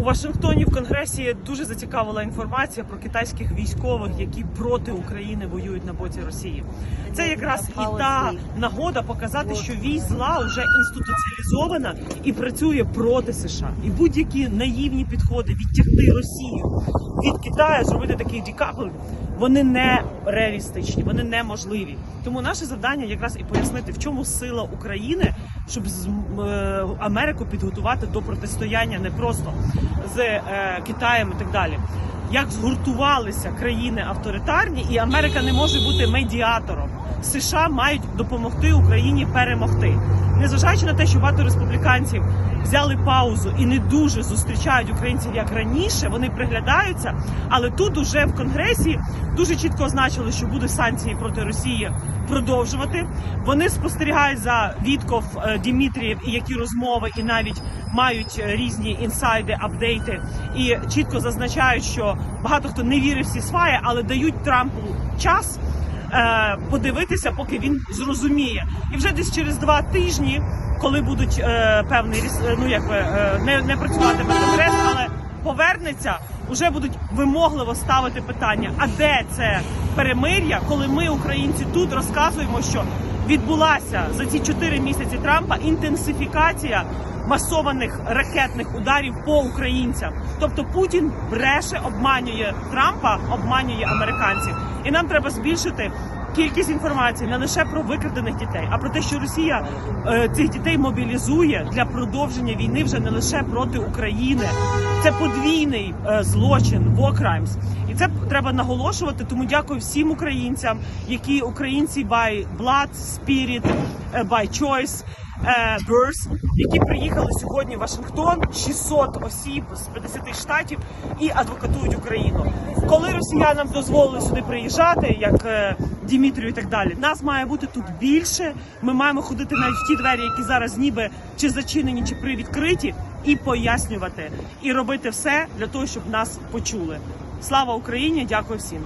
У Вашингтоні в Конгресі дуже зацікавила інформація про китайських військових, які проти України воюють на боці Росії. Це якраз і та нагода показати, що військ зла вже інституціалізована і працює проти США. І будь-які наївні підходи відтягти Росію від Китаю, зробити такий декаплинг, вони не реалістичні, вони неможливі. Тому наше завдання якраз і пояснити, в чому сила України, щоб з- е, Америку підготувати до протистояння не просто з е, Китаєм і так далі. Як згуртувалися країни авторитарні, і Америка не може бути медіатором. США мають допомогти Україні перемогти, незважаючи на те, що багато республіканців взяли паузу і не дуже зустрічають українців як раніше. Вони приглядаються, але тут уже в конгресі дуже чітко означили, що будуть санкції проти Росії продовжувати. Вони спостерігають за Вітков е, Дімітрієв і які розмови, і навіть мають е, різні інсайди, апдейти, і чітко зазначають, що багато хто не вірив в ці але дають Трампу час подивитися, поки він зрозуміє. І вже десь через два тижні, коли будуть е, певний е, ну якби е, не, не працюватиме конгрес, але повернеться, вже будуть вимогливо ставити питання: а де це перемир'я, коли ми, українці, тут розказуємо, що відбулася за ці чотири місяці Трампа інтенсифікація масованих ракетних ударів по українцям. Тобто Путін бреше, обманює Трампа, обманює американців, і нам треба збільшити. Кількість інформації не лише про викрадених дітей, а про те, що Росія е, цих дітей мобілізує для продовження війни вже не лише проти України. Це подвійний е, злочин, war crimes. І це треба наголошувати. Тому дякую всім українцям, які українці by blood, spirit, е, by choice, е, birth, які приїхали сьогодні в Вашингтон, 600 осіб з 50 штатів і адвокатують Україну. Коли росіянам дозволили сюди приїжджати, як е, Дімітрію і так далі, нас має бути тут більше. Ми маємо ходити навіть в ті двері, які зараз ніби чи зачинені, чи привідкриті, і пояснювати, і робити все для того, щоб нас почули. Слава Україні! Дякую всім.